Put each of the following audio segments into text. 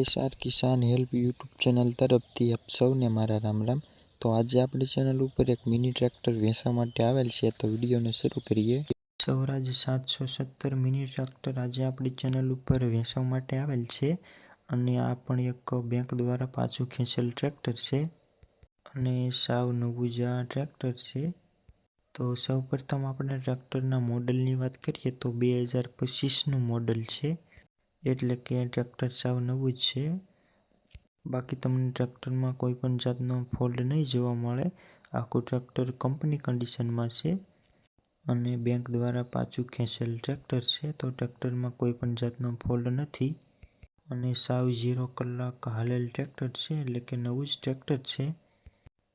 SR Kisan help YouTube channel તરફથી આપ સૌને મારા રામ રામ. તો આજે આપણી ચેનલ ઉપર એક મિની ટ્રેક્ટર વેચવા માટે આવેલ છે, તો વિડીયોને શરૂ કરીએ. સૌરાજ સાતસો સત્તર મિની ટ્રેક્ટર આજે આપણી ચેનલ ઉપર વેચવા માટે આવેલ છે અને આ પણ એક બેંક દ્વારા પાછું ખેંચેલ ટ્રેક્ટર છે અને સાવ નવું જ આ ટ્રેક્ટર છે. તો સૌ પ્રથમ આપણે ટ્રેક્ટરના મોડલની વાત કરીએ તો બે હજાર પચીસનું મોડલ છે. એટલે કે ટ્રેક્ટર સાવ નવું જ છે. બાકી તમને ટ્રેક્ટરમાં કોઈ પણ જાતનો ફોલ્ટ નહીં જોવા મળે. આખું ટ્રેક્ટર કંપની કન્ડિશનમાં છે અને બેંક દ્વારા પાછું ખેંચેલ ટ્રેક્ટર છે તો ટ્રેક્ટરમાં કોઈ પણ જાતનો ફોલ્ટ નથી. અને સાવ ઝીરો કલાક હાલેલ ટ્રેક્ટર છે એટલે કે નવું જ ટ્રેક્ટર છે.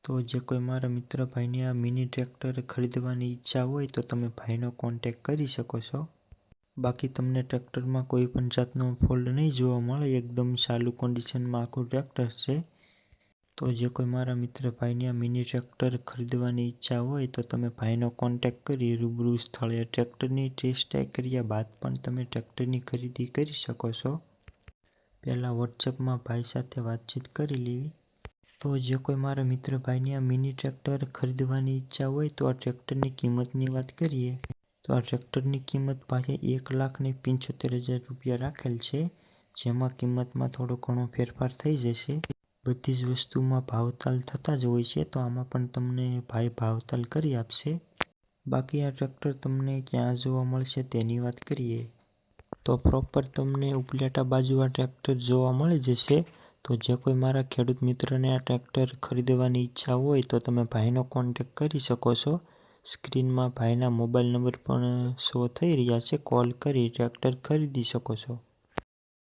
તો જે કોઈ મારા મિત્ર ભાઈને આ મિની ટ્રેક્ટર ખરીદવાની ઈચ્છા હોય તો તમે ભાઈનો કોન્ટેક કરી શકો છો. બાકી તમને ટ્રેક્ટરમાં કોઈ પણ જાતનો ફોલ્ટ નહીં જોવા મળે, એકદમ ચાલુ કન્ડિશનમાં આખું ટ્રેક્ટર છે. તો જે કોઈ મારા મિત્ર ભાઈને આ મિની ટ્રેક્ટર ખરીદવાની ઈચ્છા હોય તો તમે ભાઈનો કોન્ટેક કરી, રૂબરૂ સ્થળે ટ્રેક્ટરની ટેસ્ટ કર્યા બાદ પણ તમે ટ્રેક્ટરની ખરીદી કરી શકો છો. પહેલાં વોટ્સએપમાં ભાઈ સાથે વાતચીત કરી લેવી. તો જે કોઈ મારા મિત્ર ભાઈની આ મિની ટ્રેક્ટર ખરીદવાની ઈચ્છા હોય તો આ ટ્રેક્ટરની કિંમતની વાત કરીએ. તો આ ટ્રેક્ટરની કિંમત ભાઈએ એક લાખ ને પંચોતેર હજાર રૂપિયા રાખેલ છે, જેમાં કિંમતમાં થોડો ઘણો ફેરફાર થઈ જશે. બધી જ વસ્તુમાં ભાવતાલ થતા જ હોય છે, તો આમાં પણ તમને ભાઈ ભાવતાલ કરી આપશે. બાકી આ ટ્રેક્ટર તમને ક્યાં જોવા મળશે તેની વાત કરીએ. તો પ્રોપર તમને ઉપલેટા બાજુ આ ટ્રેક્ટર જોવા મળી જશે. તો જે કોઈ મારા ખેડૂત મિત્રને આ ટ્રેક્ટર ખરીદવાની ઈચ્છા હોય તો તમે ભાઈનો કોન્ટેક કરી શકો છો. સ્ક્રીનમાં ભાઈના મોબાઈલ નંબર પણ શો થઈ રહ્યા છે. કોલ કરી, ટ્રેક્ટર ખરીદી શકો છો.